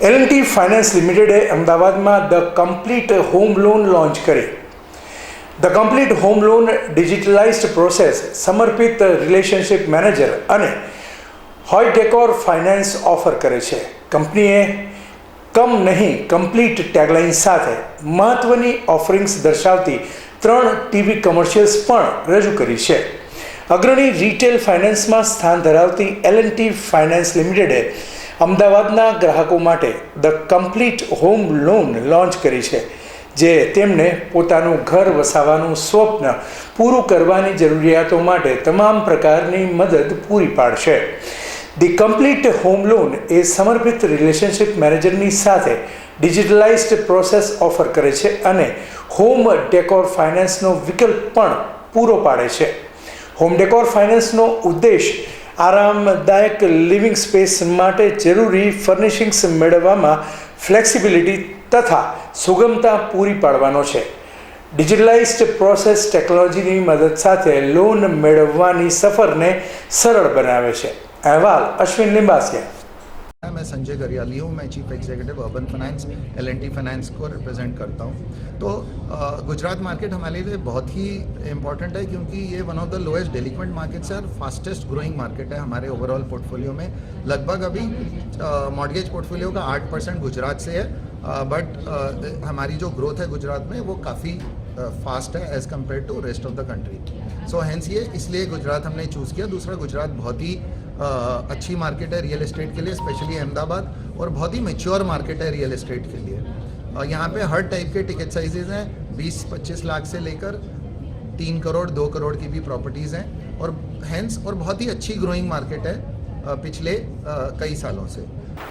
L&T finance લિમિટેડે અમદાવાદમાં the complete home loan launch કરી the complete home loan digitalised process સમર્પિત relationship manager અને હોય ટેકોર ફાઇનાન્સ ઓફર કરે છે કંપનીએ કમ નહીં કમ્પ્લીટ ટેગલાઇન સાથે મહત્ત્વની ઓફરિંગ્સ દર્શાવતી ત્રણ ટીવી કમર્શિયલ્સ પણ રજૂ કરી છે અગ્રણી રિટેલ ફાઇનાન્સમાં સ્થાન ધરાવતી એલએનટી ફાઇનાન્સ લિમિટેડે અમદાવાદના ગ્રાહકો માટે the complete home loan launch કરી છે જે તેમને પોતાનું ઘર વસાવવાનું સ્વપ્ન પૂરું કરવાની જરૂરિયાતો માટે તમામ પ્રકારની મદદ પૂરી પાડશે ધી કમ્પ્લીટ હોમ લોન એ સમર્પિત રિલેશનશિપ મેનેજરની સાથે ડિજિટલાઇઝ્ડ પ્રોસેસ ઓફર કરે છે અને હોમ ડેકોર ફાઇનાન્સનો વિકલ્પ પણ પૂરો પાડે છે હોમ ડેકોર ફાઇનાન્સનો ઉદ્દેશ આરામદાયક લિવિંગ સ્પેસ માટે જરૂરી ફર્નિશિંગ્સ મેળવવામાં ફ્લેક્સિબિલિટી તથા સુગમતા પૂરી પાડવાનો છે ડિજિટલાઇઝ્ડ પ્રોસેસ ટેકનોલોજીની મદદ સાથે લોન મેળવવાની સફરને સરળ બનાવે છે અહેવાલ અશ્વિન લિંબાસિયા मैं संजय गरियाली हूँ मैं chief executive urban finance L N finance को रिप्रेजेंट करता हूँ तो गुजरात मार्केट हमारे लिए बहुत ही इंपॉर्टेंट है क्योंकि ये one of the lowest delinquent markets है और फास्टेस्ट ग्रोइंग मार्केट है हमारे ओवरऑल पोर्टफोलियो में लगभग अभी मॉडगेज पोर्टफोलियो का आठ गुजरात से है बट uh, uh, हमारी जो ग्रोथ है गुजरात में वो काफ़ी फास्ट uh, है as compare to rest of the country so hence ये इसलिए गुजरात हमने चूज़ किया दूसरा गुजरात बहुत ही uh, अच्छी मार्केट है रियल इस्टेट के लिए स्पेशली अहमदाबाद और बहुत ही मेच्योर मार्केट है रियल इस्टेट के लिए यहाँ पे हर टाइप के टिकट साइजेज हैं बीस पच्चीस लाख से लेकर तीन करोड़ दो करोड़ की भी प्रॉपर्टीज़ हैं और हैंस और बहुत ही अच्छी ग्रोइंग मार्केट है पिछले कई सालों से